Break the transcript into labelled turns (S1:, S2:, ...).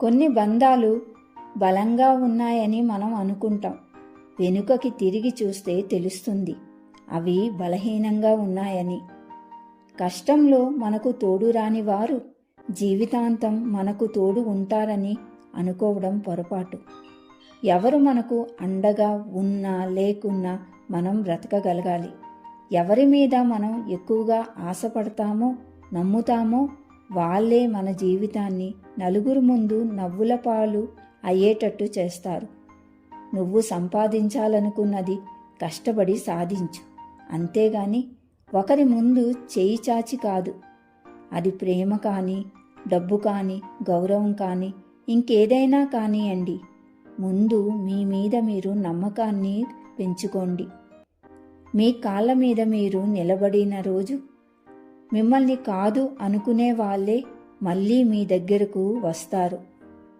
S1: కొన్ని బంధాలు బలంగా ఉన్నాయని మనం అనుకుంటాం. వెనుకకి తిరిగి చూస్తే తెలుస్తుంది. అవి బలహీనంగా ఉన్నాయని. కష్టంలో మనకు తోడు రాని వారు జీవితాంతం మనకు తోడు ఉంటారని అనుకోవడం పొరపాటు. ఎవరు మనకు అండగా ఉన్నా లేకున్నా మనం బ్రతకగలగాలి. ఎవరి మీద మనం ఎక్కువగా ఆశపడతామో నమ్ముతామో వాళ్ళే మన జీవితాన్ని నలుగురు ముందు నవ్వుల పాలు అయ్యేటట్టు చేస్తారు. నువ్వు సంపాదించాలనుకున్నది కష్టపడి సాధించు. అంతేగాని ఒకరి ముందు చేయి చాచి కాదు. అది ప్రేమ కానీ డబ్బు కానీ గౌరవం కానీ ఇంకేదైనా కానియండి. ముందు మీ మీద మీరు నమ్మకాన్ని పెంచుకోండి. మీ కాళ్ళ మీద మీరు నిలబడిన రోజు మిమ్మల్ని కాదు అనుకునే వాళ్ళే మళ్ళీ మీ దగ్గరకు వస్తారు.